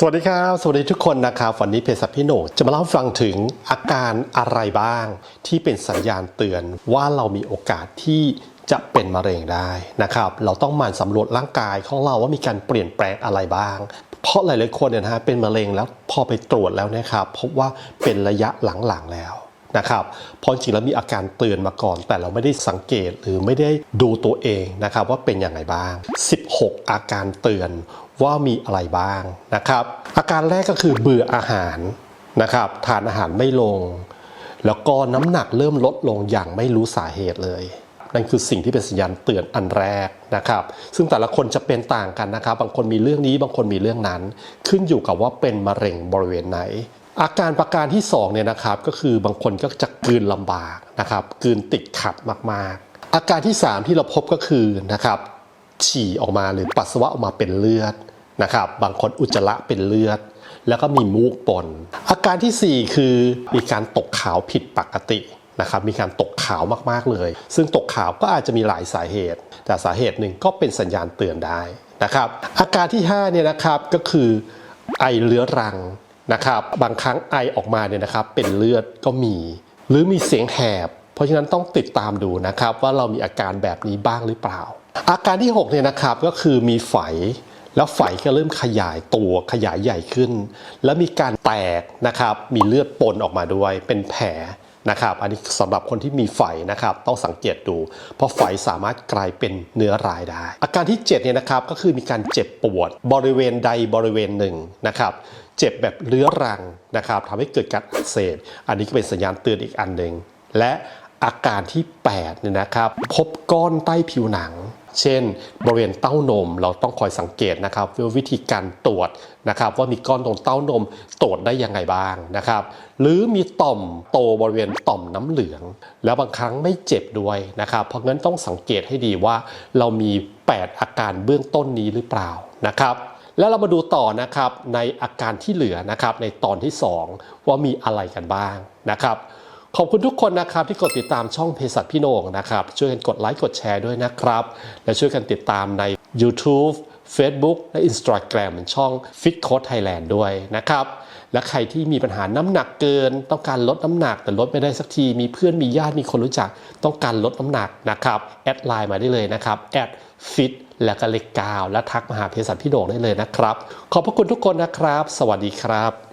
สวัสดีครับ สวัสดีทุกคนนะครับ วันนี้เพจสัพพี่โหนงจะมาเล่าฟังถึงอาการอะไรบ้าง ที่เป็นสัญญาณเตือนว่าเรามีโอกาสที่จะเป็นมะเร็งได้นะครับ เราต้องหมั่นสำรวจร่างกายของเราว่ามีการเปลี่ยนแปลงอะไรบ้าง เพราะหลายๆคนเนี่ยนะฮะเป็นมะเร็งแล้วพอไปตรวจแล้วนะครับพบว่าเป็นระยะหลังๆแล้ว นะครับเพราะจริงแล้วมีอาการเตือนมาก่อน แต่เราไม่ได้สังเกตหรือไม่ได้ดูตัวเองนะครับว่าเป็นอย่างไรบ้าง 16 อาการเตือนว่ามีอะไรบ้างนะครับ อาการแรกก็คือเบื่ออาหารนะครับทานอาหารไม่ลง แล้วก็น้ำหนักเริ่มลดลงอย่างไม่รู้สาเหตุเลยนั่นคือสิ่งที่เป็นสัญญาณเตือนอันแรกนะครับ ซึ่งแต่ละคนจะเป็นต่างกันนะครับ บางคนมีเรื่องนี้ บางคนมีเรื่องนั้น ขึ้นอยู่กับว่าเป็นมะเร็งบริเวณไหน อาการประการที่2เนี่ยนะครับก็คือบางคนก็จะกืนลำบากนะครับกืนติดขัดมากๆ อาการที่ 3 ที่เราพบก็คือนะครับฉี่ออกมาหรือปัสสาวะออกมาเป็นเลือดนะครับบางคนอุจจาระเป็นเลือด แล้วก็มีมูกปนอาการทีสี่ 4 คือมีการตกขาวผิดปกตินะครับมีการตกขาวมากๆเลย ซึ่งตกขาวก็อาจจะมีหลายสาเหตุ แต่สาเหตุหนึ่งก็เป็นสัญญาณเตือนได้นะครับอาการที่5เนี่ยนะครับก็คือไอเรื้อรัง นะครับบางครั้งไอออกมาเนี่ยนะครับเป็นเลือดก็มี หรือมีเสียงแหบ เพราะฉะนั้นต้องติดตามดูนะครับว่าเรามีอาการแบบนี้บ้างหรือเปล่า อาการที่6เนี่ยนะครับก็คือมีไฝแล้วไฝก็เริ่มขยายตัวขยายใหญ่ขึ้น แล้วมีการแตกนะครับมีเลือดปนออกมาด้วยเป็นแผล นะครับ อันนี้สำหรับคนที่มีไฝนะครับต้องสังเกตดู เพราะไฝสามารถกลายเป็นเนื้อร้ายได้ อาการที่ 7 เนี่ยนะครับก็คือมีการเจ็บปวดบริเวณใดบริเวณหนึ่งนะครับเจ็บแบบเรื้อรังนะครับทำให้เกิดการอักเสบอันนี้ก็เป็นสัญญาณเตือนอีกอันหนึ่งและอาการที่8เนี่ยนะครับ พบก้อนใต้ผิวหนัง เช่น บริเวณเต้านมเราต้องคอยสังเกตนะครับว,วิธีการตรวจนะครับว่ามีก้อนตรงเต้านมตรวจได้ยังไงบ้างนะครับ หรือมีต่อมโตบริเวณต่อมน้ำเหลือง แล้วบางครั้งไม่เจ็บด้วยนะครับ เพราะงั้นต้องสังเกตให้ดีว่า เรามี 8 อาการเบื้องต้นนี้หรือเปล่านะครับแล้วเรามาดูต่อนะครับในอาการที่เหลือนะครับในตอนที่ 2 ว่ามีอะไรกันบ้างนะครับ ขอบคุณทุกคนนะครับที่กดติดตามช่องเพศัตพี่โหนงนะครับ ช่วยกันกดไลค์กดแชร์ด้วยนะครับ และช่วยกันติดตามใน YouTube Facebook และ Instagram ช่อง Fit Code Thailand ด้วยนะครับ และใครที่มีปัญหาน้ำหนักเกิน ต้องการลดน้ำหนักแต่ลดไม่ได้สักที มีเพื่อนมีญาติมีคนรู้จัก ต้องการลดน้ำหนักนะครับ แอดไลน์มาได้เลยนะครับแอด fit แล้วก็เลข9และทักมาหาเพศัตพี่โหนงได้เลยนะครับ ขอบพระคุณทุกคนนะครับ สวัสดีครับ